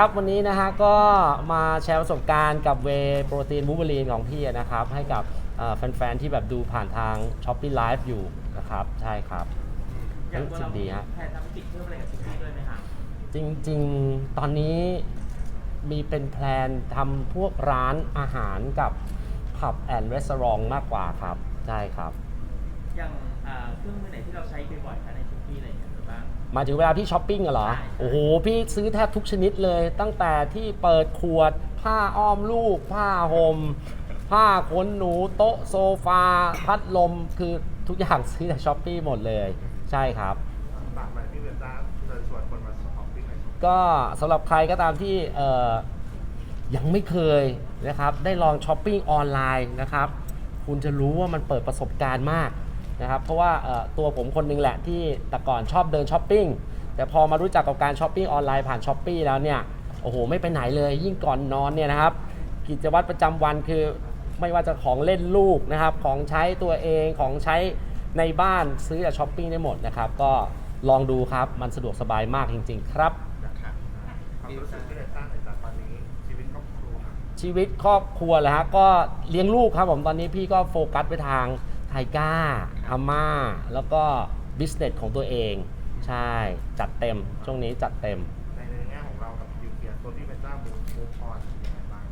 ครับวันนี้นะฮะก็มาแชร์ประสบการณ์กับเวโปรตีนบูเบอรีนของพี่นะครับ ให้กับเอ่อแฟนๆ ที่แบบดูผ่านทาง s h o p ปี้ไลฟ์อยู่นะครับ ใช่ครับอย่างตัวเรารู้สึกดีฮะแพลนทำธุรกิจเพิ่มอะไรกับชิปปี้ด้วยไหมคะจริงๆ ตอนนี้มีเป็นแพลนทำพวกร้านอาหารกับผับแอนด์รีสอร์ทมากกว่าครับ ใช่ครับ อย่างอ่าเครื่องมือไหนที่เราใช้บ่อยๆคะในชิปปี้อะไรอย่างเงี้ยหรือบ้างห มายถึงเวลาพี่ช้อปปิ้งอะเหรอใช่โอ้โห พี่ซื้อแทบทุกชนิดเลย ตั้งแต่ที่เปิดขวด ผ้าอ้อมลูก ผ้าห่มผ้าขนหนูโต๊ะโซฟา พัดลมคือทุกอย่างซื้อจากช้อปปี้หมดเลย ใช่ครับ ฝากมาพี่เวนด้าเชิญชวนคนมาช้อปปิ้งหน่อยครับก็สำหรับใครก็ตามที่เอ่อยังไม่เคยนะครับ ได้ลองช้อปปิ้งออนไลน์นะครับ คุณจะรู้ว่ามันเปิดประสบการณ์มาก นะครับเพราะว่าเอ่อตัวผมคนหนึงแหละที่แต่ก่อนชอบเดินช้อปปิ้งแต่พอมารู้จักกับการช้อปปิ้งออนไลน์ผ่านช้อปปีแล้วเนี่ยโอ้โหไม่ไปไหนเลยยิ่งก่อนนอนเนี่ยนะครับกิจวัตรประจำวันคือไม่ว่าจะของเล่นลูกนะครับของใช้ตัวเองของใช้ในบ้านซื้อจากช้อปปิ้งได้หมดนะครับก็ลองดูครับมันสะดวกสบายมากจริง ๆ ครับค่ะความรู้สึกพี่เวนด้าหน่อยจากตอนนี้ชีวิตครอบครัวชีวิตครอบครัวเลยฮะก็เลี้ยงลูกครับผมตอนนี้พี่ก็โฟกัสไปทางไทก้า อาม่า แล้วก็บิสเนสของตัวเอง ใช่ จัดเต็ม ช่วงนี้จัดเต็ม ในในแง่ของเรากับยูเคียตัวพี่เวนด้ามูมูฟออนยังไงบ้าง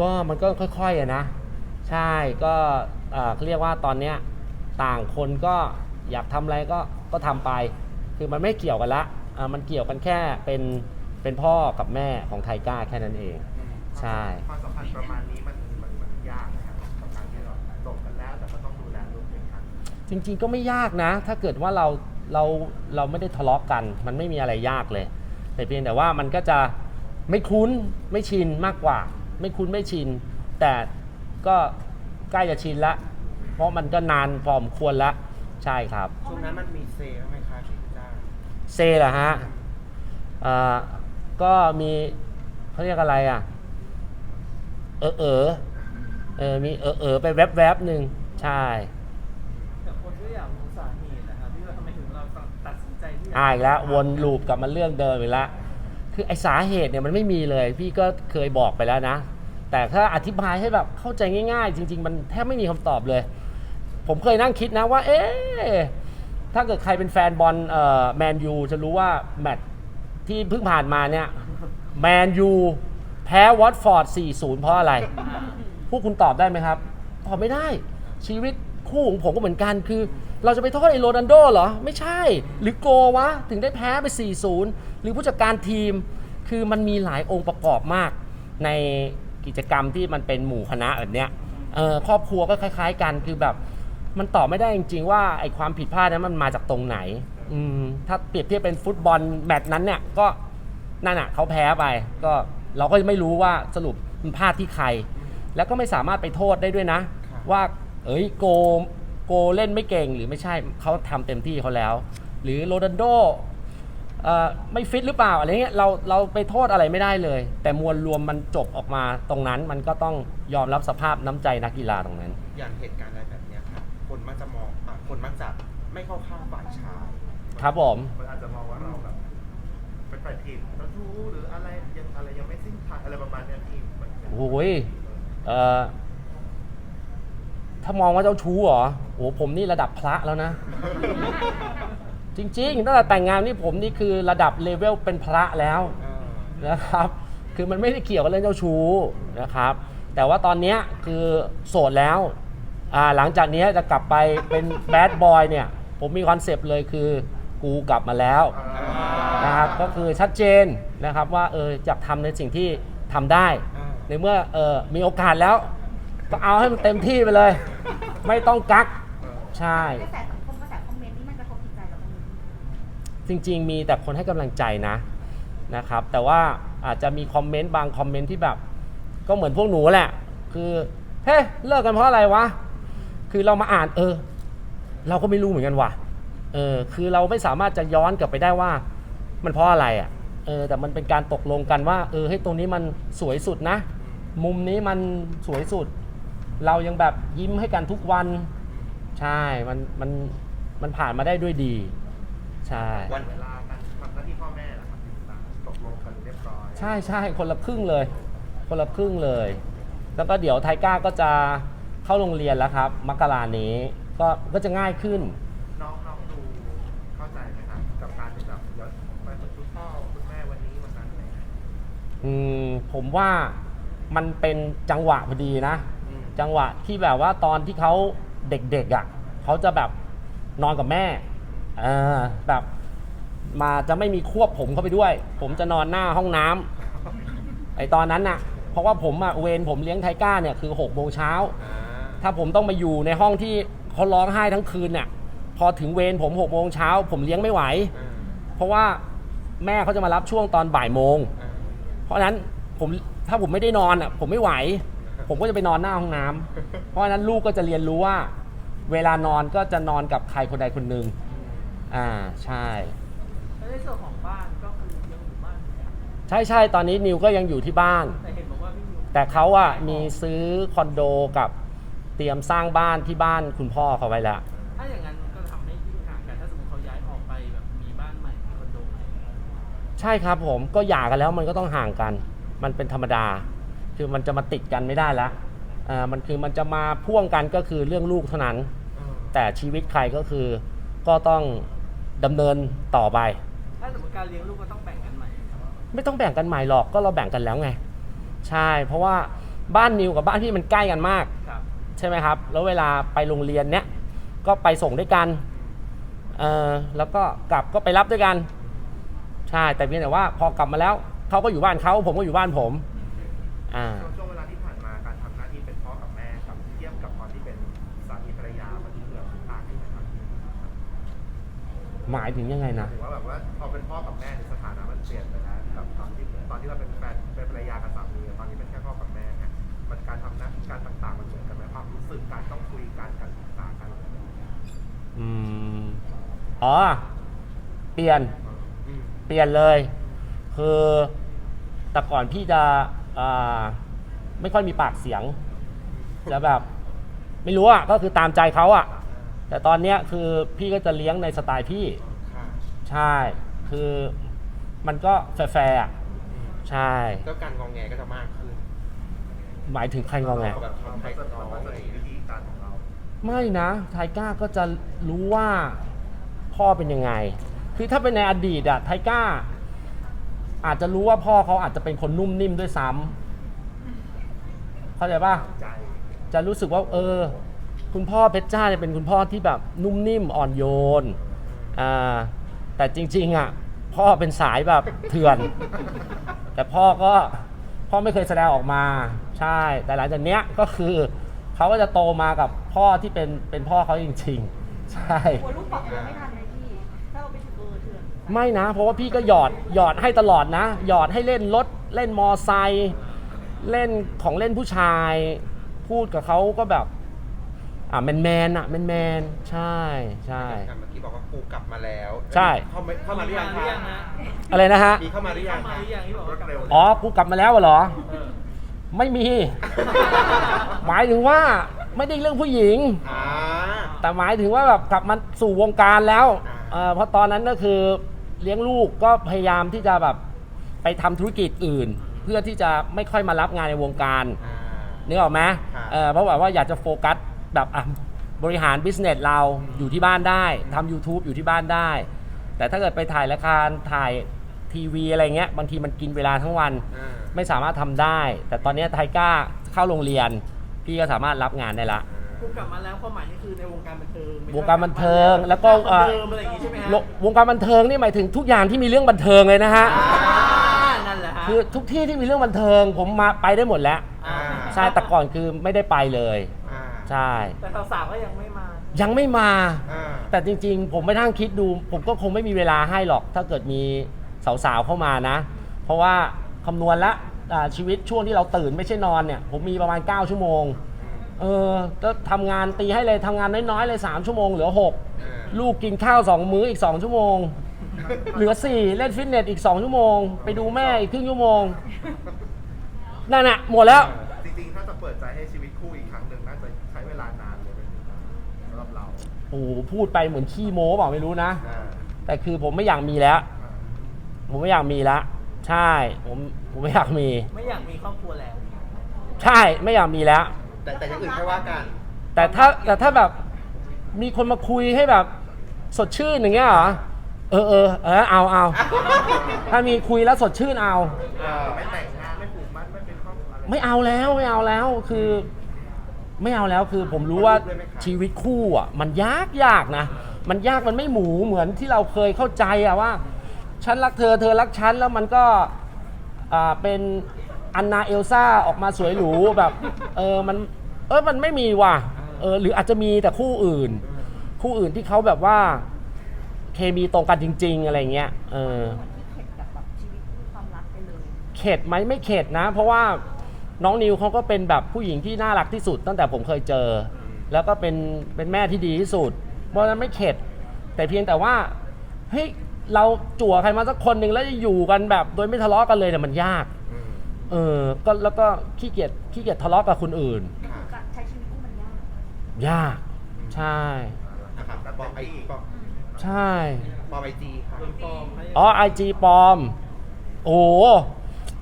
ก็มันก็ค่อยๆอะนะ ใช่ก็เอ่อเขาเรียกว่าตอนเนี้ยต่างคนก็อยากทำอะไรก็ก็ทำไป คือมันไม่เกี่ยวกันละอ่ามันเกี่ยวกันแค่เป็นเป็นพ่อกับแม่ของไทก้าแค่นั้นเอง ใช่ ความสัมพันธ์ประมาณนี้มันมันมัน จริง ๆ ก็ไม่ยากนะ ถ้าเกิดว่าเราเราเราไม่ได้ทะเลาะกัน มันไม่มีอะไรยากเลย แต่เพียงแต่ว่ามันก็จะไม่คุ้นไม่ชินมากกว่า ไม่คุ้นไม่ชิน แต่ก็ใกล้จะชินละ เพราะมันก็นานพอสมควรละใช่ครับ ช่วงนั้นมันมีเซบ้างไหมคะพี่จ้าเซเหรอฮะเอ่อก็มีเขาเรียกอะไรอะ เออเออเออมีเออเออไปแวบแวบๆหนึ่งใช่แต่คน ก็อยากรู้สาเหตุนะครับที่ว่าทำไมถึงเราตัดสินใจที่จะอ่าอีกแล้ววนลูปกลับมาเรื่องเดิมอีกแล้วคือไอสาเหตุเนี่ยมันไม่มีเลย พี่ก็เคยบอกไปแล้วนะ แต่ถ้าอธิบายให้แบบเข้าใจง่ายๆ จริง ๆ มันแทบไม่มีคำตอบเลย ผมเคยนั่งคิดนะว่า เอ๊ะถ้าเกิดใครเป็นแฟนบอลเอ่อแมนยูจะรู้ว่าแมตช์ที่เพิ่งผ่านมาเนี่ยแมนยูแพ้วอตฟอร์ด 4-0 เพราะอะไร พวกคุณตอบได้ไหมครับ ตอบไม่ได้ ชีวิต คู่ของผมก็เหมือนกันคือ เราจะไปโทษไอ้โรนัลโดเหรอ ไม่ใช่ หรือโกวะ ถึงได้แพ้ไป 4-0 หรือผู้จัดการทีม คือมันมีหลายองค์ประกอบมาก ในกิจกรรมที่มันเป็นหมู่คณะแบบเนี้ยเออครอบครัวก็คล้าย ๆ กันคือแบบ มันตอบไม่ได้จริง ๆ ว่าไอ้ความผิดพลาดนั้นมันมาจากตรงไหนอืมถ้าเปรียบเทียบเป็นฟุตบอลแมตช์นั้นเนี่ยก็นั่นอะเขาแพ้ไป ก็เราก็ไม่รู้ว่าสรุปมันพลาดที่ใคร แล้วก็ไม่สามารถไปโทษได้ด้วยนะครับว่า เอ้ยโกโกเล่นไม่เก่งหรือไม่ใช่เขาทำเต็มที่เขาแล้ว หรือโรนัลโดเอ่อไม่ฟิตหรือเปล่าอะไรเงี้ยเราเราไปโทษอะไรไม่ได้เลย แต่มวลรวมมันจบออกมาตรงนั้นมันก็ต้องยอมรับสภาพน้ำใจนักกีฬาตรงนั้น อย่างเหตุการณ์อะไรแบบเนี้ยค่ะคนมักจะมองอะคนมักจะไม่เข้าข้างฝ่ายชายครับผมมันอาจจะมองว่าเราแบบเป็นฝ่ายผิดเจ้าชู้หรืออะไรยังอะไรยังไม่สิ้นทางอะไรประมาณเนี้ยพี่มันเป็นโอ้ยเอ่อ ถ้ามองว่าเจ้าชู้เหรอโอ้ผมนี่ระดับพระแล้วนะ จริงๆตั้งแต่แต่งงานนี่ผมนี่คือระดับเลเวลเป็นพระแล้วเออนะครับ คือมันไม่ได้เกี่ยวกับเรื่องเจ้าชู้นะครับ แต่ว่าตอนเนี้ยคือโสดแล้วอ่าหลังจากเนี้ยจะกลับไปเป็นแบดบอยเนี่ย ผมมีคอนเซปต์เลยคือกูกลับมาแล้วนะครับก็คือชัดเจนนะครับว่าเออจะทำในสิ่งที่ทำได้อ่าในเมื่อเออมีโอกาสแล้วก็เอาให้มันเต็มที่ไปเลย ไม่ต้องกักใช่ กระแสสังคมกระแสคอมเมนต์นี่มันกระทบจิตใจเราบ้างไหมจริง ๆ มีแต่คนให้กำลังใจนะนะครับ แต่ว่าอาจจะมีคอมเมนต์บางคอมเมนต์ที่แบบ ก็เหมือนพวกหนูแหละ คือเฮ้ยเลิกกันเพราะอะไรวะ คือเรามาอ่านเออ เราก็ไม่รู้เหมือนกันว่ะเออคือเราไม่สามารถจะย้อนกลับไปได้ว่า มันเพราะอะไรอะเออแต่มันเป็นการตกลงกันว่า เออให้ยตรงนี้มันสวยสุดนะ มุมนี้มันสวยสุด เรายังแบบยิ้มให้กันทุกวัน ใช่มันมันมันผ่านมาได้ด้วยดี ใช่ วันเวลาการทำหน้าที่พ่อแม่ล่ะครับพี่ตาตกลงกันเรียบร้อยใช่ใช่คนละครึ่งเลย คนละครึ่งเลย แล้วก็เดี๋ยวไทก้าก็จะเข้าโรงเรียนแล้วครับ มกรานี้ก็ก็จะง่ายขึ้น น้องน้องดูเข้าใจไหมครับกับการที่แบบเดี๋ยวไปกับคุณพ่อคุณแม่วันนี้วันนั้นอะไรอย่างเงี้ยอืมผมว่ามันเป็นจังหวะพอดีนะอืม จังหวะที่แบบว่าตอนที่เขาเด็กๆอะเขาจะแบบนอนกับแม่แบบมาจะไม่มีควบผมเข้าไปด้วย ผมจะนอนหน้าห้องน้ำไอตอนนั้นน่ะ เพราะว่าผมอะเวรผมเลี้ยงไทก้าเนี่ยคือ6กโมงเช้า ถ้าผมต้องมาอยู่ในห้องที่เขาร้องไห้ทั้งคืนเนี่ยพอถึงเวรผม6กโมงเช้าผมเลี้ยงไม่ไหว เพราะว่าแม่เขาจะมารับช่วงตอนบ่ายโมง เพราะฉะนั้นผมถ้าผมไม่ได้นอนอะผมไม่ไหว ผมก็จะไปนอนหน้าห้องน้ำเพราะฉะนั้นลูกก็จะเรียนรู้ว่า เวลานอนก็จะนอนกับใครคนใดคนหนึ่งอ่าใช่ แล้วในส่วนของบ้านก็คือยังอยู่บ้านอยู่ใช่ใช่ตอนนี้นิวก็ยังอยู่ที่บ้าน แต่เห็นบอกว่าพี่นิวแต่เขาอะมีซื้อคอนโดกับเตรียมสร้างบ้านที่บ้านคุณพ่อเขาไว้แล้ว ถ้าอย่างนั้นมันก็ทำให้ยิ่งห่างกันถ้าสมมติเขาย้ายออกไปแบบมีบ้านใหม่มีคอนโดใหม่ใช่ครับผมก็หย่ากันแล้วมันก็ต้องห่างกัน มันเป็นธรรมดา คือมันจะมาติดกันไม่ได้แล้วอ่ามันคือมันจะมาพ่วงกันก็คือเรื่องลูกเท่านั้นอืมแต่ชีวิตใครก็คือก็ต้องดำเนินต่อไป ถ้าสมมติการเลี้ยงลูกก็ต้องแบ่งกันใหม่ครับไม่ต้องแบ่งกันใหม่หรอกก็เราแบ่งกันแล้วไง ใช่ เพราะว่าบ้านนิวกับบ้านพี่มันใกล้กันมาก ครับใช่ไหมครับ แล้วเวลาไปโรงเรียนเนี้ยก็ไปส่งด้วยกัน เออแล้วก็กลับก็ไปรับด้วยกัน ใช่ แต่เพียงแต่ว่าพอกลับมาแล้วเขาก็อยู่บ้านเขาผมก็อยู่บ้านผม อ่าช่วงช่วงเวลาที่ผ่านมาการทำหน้าที่เป็นพ่อกับแม่กับเทียบกับตอนที่เป็นสามีภรรยามันเกือบต่างกันไหมครับหมายถึงยังไงนะถือว่าแบบว่าพอเป็นพ่อกับแม่ในยสถานะมันเปลี่ยนไปแล้วกับตอนที่ตอนที่เราเป็นแฟนเป็นภรรยากับสามีตอนนี้เป็นแค่พ่อกับแม่เนี่ยมันการทำหน้าการต่างๆมันเหมือนกันไหมความรู้สึกการต้องคุยกันการศึกษากันอะไรอย่างเงี้ยอืม อ๋อ เปลี่ยน อืมเปลี่ยนเลย คือแต่ก่อนพี่จะ อ่าไม่ค่อยมีปากเสียง จะแบบ ไม่รู้อะก็คือตามใจเขาอะ แต่ตอนเนี้ยคือพี่ก็จะเลี้ยงในสไตล์พี่ ค่ะใช่ คือมันก็แฟร์ๆอะอืมใช่ ก็การงองแงก็จะมากขึ้นหมายถึงใครงอไงแบบมันทำให้ก็จะน้องมันอะก็ไรจะอย่างมีเงี้ย วิธีการของเราไม่นะไทก้าก็จะรู้ว่าพ่อเป็นยังไง คือถ้าเป็นในอดีตอะไทก้า อาจจะรู้ว่าพ่อเขาอาจจะเป็นคนนุ่มนิ่มด้วยซ้ำเข้าใจป่ะใจจะรู้สึกว่า เออ คุณพ่อเพชรจ้าเนี่ยเป็นคุณพ่อที่แบบนุ่มนิ่มอ่อนโยนอ่าแต่จริง ๆ อะ พ่อเป็นสายแบบเถื่อน แต่พ่อก็พ่อไม่เคยแสดงออกมาใช่ แต่หลังจากเนี้ยก็คือเขาก็จะโตมากับพ่อที่เป็นเป็นพ่อเขาจริง ๆ ใช่ กลัวลูกปรับตัวไม่ทันไหม ไม่นะ เพราะว่าพี่ก็หยอดหยอดให้ตลอดนะ หยอดให้เล่นรถเล่นมอไซค์เล่นของเล่นผู้ชาย พูดกับเขาก็แบบอะแมนแมนๆอะแมนแมนๆใช่ใช่ อะเมื่อกี้บอกว่ากูกลับมาแล้วใช่ เข้ามาเข้ามาหรือยังหรือยังคะฮะอะไรนะฮะ มีเข้ามาหรือยัเข้างมาหรือยังที่บอกว่ากลับมาอ๋อ กูกลับมาแล้วเหรอ เออ ไม่มี หมายถึงว่าไม่ได้เรื่องผู้หญิง อ่า แต่หมายถึงว่าแบบกลับมาสู่วงการแล้วอ่าเอ่อเพราะตอนนั้นก็คือ เลี้ยงลูกก็พยายามที่จะแบบไปทำธุรกิจอื่น เพื่อที่จะไม่ค่อยมารับงานในวงการอ่า นึกออกไหมครับเออเพราะแบบว่าอยากจะโฟกัสแบบอะบริหารบิสเนสเราอยู่ที่บ้านได้ทำ YouTube อยู่ที่บ้านได้ แต่ถ้าเกิดไปถ่ายรายการถ่ายทีวีอะไรเงี้ยบางทีมันกินเวลาทั้งวัน อ่า ไม่สามารถทำได้ แต่ตอนนี้ไทก้าเข้าโรงเรียน พี่ก็สามารถรับงานได้ละ กูกลับมาแล้วความหมายนี่คือในวงการบันเทิงไม่ใช่วงการบันเทิงแล้วก็คนเดิมอะไรอย่างงี้ใช่ไหมฮะโลวงการบันเทิงนี่หมายถึงทุกอย่างที่มีเรื่องบันเทิงเลยนะฮะ อ่านั่นแหละฮะคือทุกที่ที่มีเรื่องบันเทิง ผมมาไปได้หมดแล้วอ่าใช่แต่ก่อนคือไม่ได้ไปเลย อ่าใช่ แต่สาวๆก็ยังไม่มา ยังไม่มา อ่าแต่จริงๆ ผมไม่นั่งคิดดู ผมก็คงไม่มีเวลาให้หรอก ถ้าเกิดมีสาวๆเข้ามานะ เพราะว่าคำนวณละอ่าชีวิตช่วงที่เราตื่นไม่ใช่นอนเนี่ย ผมมีประมาณ 9 ชั่วโมง เออก็ทำงานตีให้เลยทำงานน้อยๆเลย3ชั่วโมงเหลือ6อ่าลูกกินข้าว2มื้ออีก2ชั่วโมง เหลือ4เล่นฟิตเนสอีก2ชั่วโมง ไปดูแม่อีกครึ่งชั่วโมงนั่นน่ะหมดแล้ว จริงๆ ถ้าจะเปิดใจให้ชีวิตคู่อีกครั้งหนึ่งน่าจะใช้เวลานานเลยไหมสำหรับเราโอ้โหพูดไปเหมือนขี้โม้เปล่าไม่รู้นะ อ่าแต่คือผมไม่อยากมีแล้ว อ่าผมไม่อยากมีละใช่ผมผผมไม่อยากมี ไม่อยากมีครอบครัวแล้ว ใช่ไม่อยากมีแล้ว แต่แต่อย่างอื่นแค่ว่ากันแต่ถ้าแต่ถ้าแบบมีคนมาคุยให้แบบสดชื่นอย่างเงี้ยเหรอเออเออเออเอาเอาถ้ามีคุยแล้วสดชื่นเอา เออไม่แต่งงานไม่ผูกมัดไม่เป็นครอบครัวอะไร ไม่เอาแล้วไม่เอาแล้วคือ ไม่เอาแล้วคือผมรู้ว่าชีวิตคู่อะ มันยากยากนะ มันยากมันไม่หมูเหมือนที่เราเคยเข้าใจอะว่า ฉันรักเธอเธอรักฉันแล้วมันก็อ่าเป็นอันนาเอลซ่าออกมาสวยหรูแบบ เออมัน เออมันไม่มีว่ะเออหรืออาจจะมีแต่คู่อื่น คู่อื่นที่เขาแบบว่าเคมีตรงกันจริง ๆ อะไรเงี้ยเออเหมือนที่เข็ดกับแบบชีวิตคู่ความรักไปเลยเข็ดไหมไม่เข็ดนะ เพราะว่าน้องนิวเขาก็เป็นแบบผู้หญิงที่น่ารักที่สุด ตั้งแต่ผมเคยเจอ แล้วก็เป็นเป็นแม่ที่ดีที่สุด เพราะฉะนั้นไม่เข็ด แต่เพียงแต่ว่าเฮ้ยเราจั่วใครมาสักคนหนึ่งแล้วจะอยู่กันแบบ โดยไม่ทะเลาะกันเลยเนี่ยมันยากอืมเออก็แล้วก็ขี้เกียจขี้เกียจทะเลาะกับคนอื่น ยาก ใช่ นะครับบอกไอบอกใช่ บอกไอจีค่ะโดนปลอมให้อ๋อไอจีปลอม โอ้โห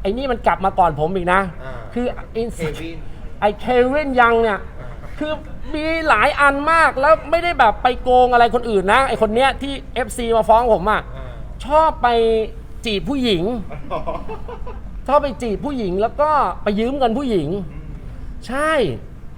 ไอ้นี่มันกลับมาก่อนผมอีกนะอ่าคืออินเควินไอเควินยังเนี่ย คือมีหลายอันมากแล้วไม่ได้แบบไปโกงอะไรคนอื่นนะ ไอคนเนี้ยที่ FC มาฟ้องผมอะ่ะ อ่าชอบไปจีบผู้หญิง ชอบไปจีบผู้หญิงแล้วก็ไปยืมเงินผู้หญิง ใช่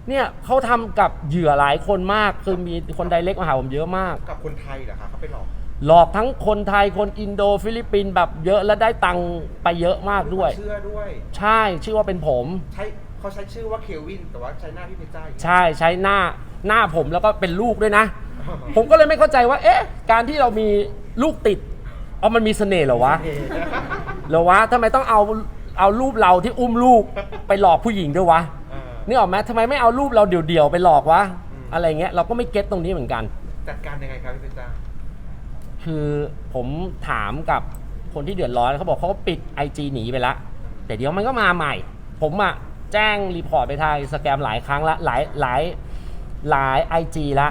เนี่ยเขาทำกับเหยื่อหลายคนมาก คือมีคนไดเล็กมาหาผมเยอะมาก กับคนไทยเหรอคะเขาไปหลอกหลอกทั้งคนไทยคนอินโดฟิลิปปินส์แบบเยอะและได้ตังค์ไปเยอะมากด้วย เชื่อด้วย ใช่ชื่อว่าเป็นผม ใช้เขาใช้ชื่อว่าเควิน แต่ว่าใช้หน้าพี่เพชรจ้าอย่างเงี้ยใช่ใช้หน้าหน้าผมแล้วก็เป็นลูกด้วยนะ ผมก็เลยไม่เข้าใจว่า เอ๊ะ การที่เรามีลูกติด เอามันมีเสน่ห์เหรอวะเท่เหรอวะทำไมต้องเอาเอารูปเราที่อุ้มลูกไปหลอกผู้หญิงด้วยวะ อ่านี่ออกไหมทำไมไม่เอารูปเราเดี่ยวๆไปหลอกวะอืม อะไรเงี้ยเราก็ไม่เก็ตตรงนี้เหมือนกัน จัดการยังไงครับพี่เพชรจ้าคือผมถามกับคนที่เดือดร้อนเขาบอกเขาก็ปิด IG หนีไปละแต่เดี๋ยวมันก็มาใหม่ ผมอะแจ้งรีพอร์ตไปทางสแกมหลายครั้งละหลายหลายหลาย IG ละ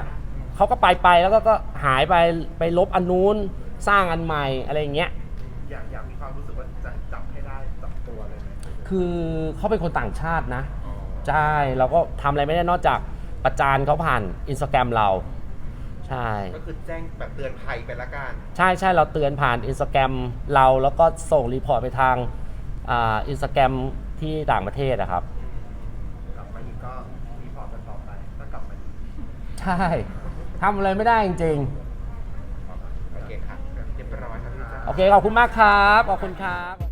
เขาก็ไปไปแล้วก็ก็หายไปไปลบอันนู้นสร้างอันใหม่อะไรอย่างเงี้ย อยากอยากมีความรู้สึกว่าจะจับให้ได้จับตัวเลยไหมคือเขาเป็นคนต่างชาตินะ ใช่เราก็ทำอะไรไม่ได้นอกจากประจานเขาผ่านอินสตาแกรมเรา ใช่ ก็คือแจ้งแบบเตือนภัยไปละกัน ใช่ใช่เราเตือนผ่านอินสตาแกรมเราแล้วก็ส่งรีพอร์ตไปทางอ่าอินสตาแกรมที่ต่างประเทศนะครับ กลับมาอีกก็รีพอร์ตกันต่อไปถ้ากลับมาอีกใช่ทำอะไรไม่ได้จริงโอเคค่ะเรียบร้อยครับพี่เพชรจ้าๆโอเคขอบคุณมากครับ ขอบคุณครับ